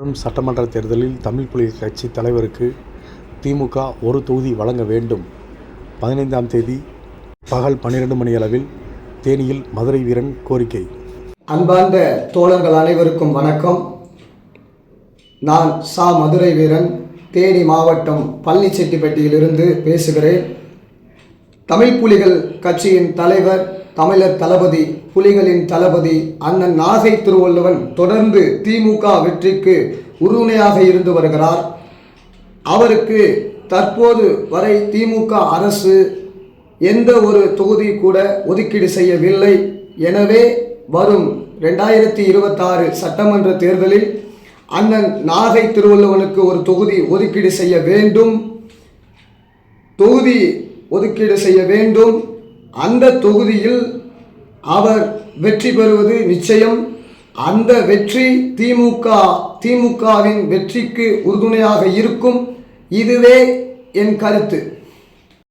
வரும் சட்டமன்ற தேர்தலில் தமிழ் புலிகள் கட்சி தலைவருக்கு திமுக ஒரு தொகுதி வழங்க வேண்டும். பதினைந்தாம் தேதி பகல் பன்னிரண்டு மணியளவில் தேனியில் மதுரை வீரன் கோரிக்கை. அன்பார்ந்த தோழர்கள் அனைவருக்கும் வணக்கம். நான் சா மதுரை வீரன் தேனி மாவட்டம் பழனிச்செட்டிப்பட்டியிலிருந்து பேசுகிறேன். தமிழ் புலிகள் கட்சியின் தலைவர் தமிழர் தளபதி புலிகளின் தளபதி அண்ணன் நாகை திருவள்ளுவன் தொடர்ந்து திமுக வெற்றிக்கு உறுதுணையாக இருந்து வருகிறார். அவருக்கு தற்போது வரை திமுக அரசு எந்த ஒரு தொகுதி கூட ஒதுக்கீடு செய்யவில்லை. எனவே வரும் ரெண்டாயிரத்தி இருபத்தாறு சட்டமன்ற தேர்தலில் அண்ணன் நாகை திருவள்ளுவனுக்கு ஒரு தொகுதி ஒதுக்கீடு செய்ய வேண்டும். தொகுதி ஒதுக்கீடு செய்ய வேண்டும். அந்த தொகுதியில் அவர் வெற்றி பெறுவது நிச்சயம். அந்த வெற்றி திமுக திமுகவின் வெற்றிக்கு உறுதுணையாக இருக்கும். இதுவே என் கருத்து.